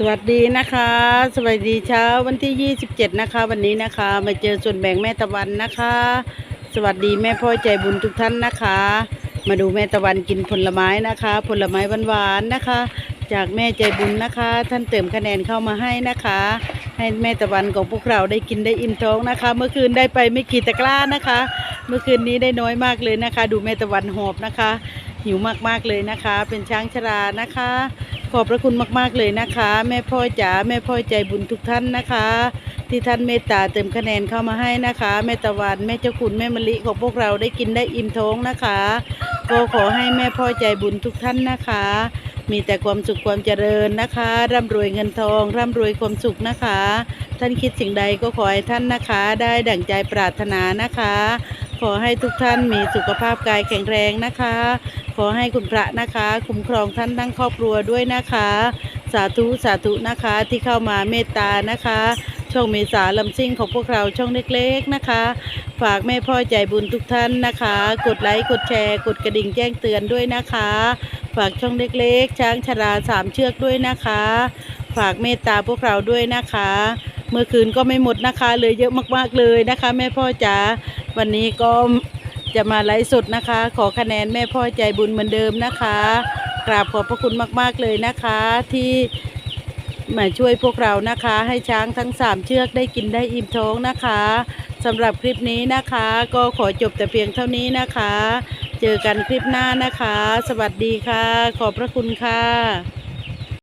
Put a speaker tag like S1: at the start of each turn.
S1: สวัสดีนะคะ สวัสดีเช้าวันที่ 27 นะคะ วันนี้นะคะ มาเจอส่วนแบ่งแม่ตะวันนะคะ สวัสดีแม่พ่อใจบุญทุกท่านนะคะ มาดูแม่ตะวันกินผลไม้นะคะ ผลไม้หวานๆนะคะ จากแม่ใจบุญนะคะ ท่านเติมคะแนนเข้ามาให้นะคะ ให้แม่ตะวันของพวกเราได้กินได้อิ่มท้องนะคะ เมื่อคืนได้ไปไม่กี่ตะกร้านะคะ เมื่อคืนนี้ได้น้อยมากเลยนะคะ ดูแม่ตะวันหอบนะคะ หิวมากๆเลยนะคะ เป็นช้างชรานะคะ ขอบพระคุณมาก ๆ เลยนะคะ แม่พ่อจ๋าแม่พ่อใจบุญทุกท่านนะคะ ที่ท่านเมตตาเติมคะแนนเข้ามาให้นะคะ แม่ตะวันแม่เจ้าคุณแม่มะลิของพวกเราได้กินได้อิ่มท้องนะคะ ก็ขอให้แม่พ่อใจบุญทุกท่านนะคะ มีแต่ความสุขความเจริญนะคะ ร่ำรวยเงินทอง ร่ำรวยความสุขนะคะ ท่านคิดสิ่งใดก็ขอให้ท่านนะคะ ได้ดั่งใจปรารถนานะคะ ขอให้ทุกท่านมีสุขภาพกายแข็งแรงนะคะ ขอให้คุณพระนะคะ คุ้มครองท่านทั้งครอบครัวด้วยนะคะ สาธุสาธุนะคะที่เข้ามาเมตตานะคะ ช่องเมษาลำซิ่งของพวกเราช่องเล็กๆนะคะ ฝากแม่พ่อใจบุญทุกท่านนะคะ กดไลค์กดแชร์กดกระดิ่งแจ้งเตือนด้วยนะคะ ฝากช่องเล็กๆ ช้างชราสามเชือกด้วยนะคะ ฝากเมตตาพวกเราด้วยนะคะเมื่อคืนก็ไม่หมดนะคะเลยเยอะมากๆเลยนะคะ แม่พ่อจ๋าวันนี้ก็ จะมาไลฟ์สดนะคะ ขอคะแนนแม่พ่อใจบุญเหมือนเดิมนะคะ กราบขอบพระคุณมากๆเลยนะคะ ที่มาช่วยพวกเรานะคะ ให้ช้างทั้งสามเชือกได้กินได้อิ่มท้องนะคะสำหรับคลิปนี้นะคะ ก็ขอจบแต่เพียงเท่านี้นะคะ เจอกันคลิปหน้านะคะ สวัสดีค่ะ ขอบพระคุณค่ะ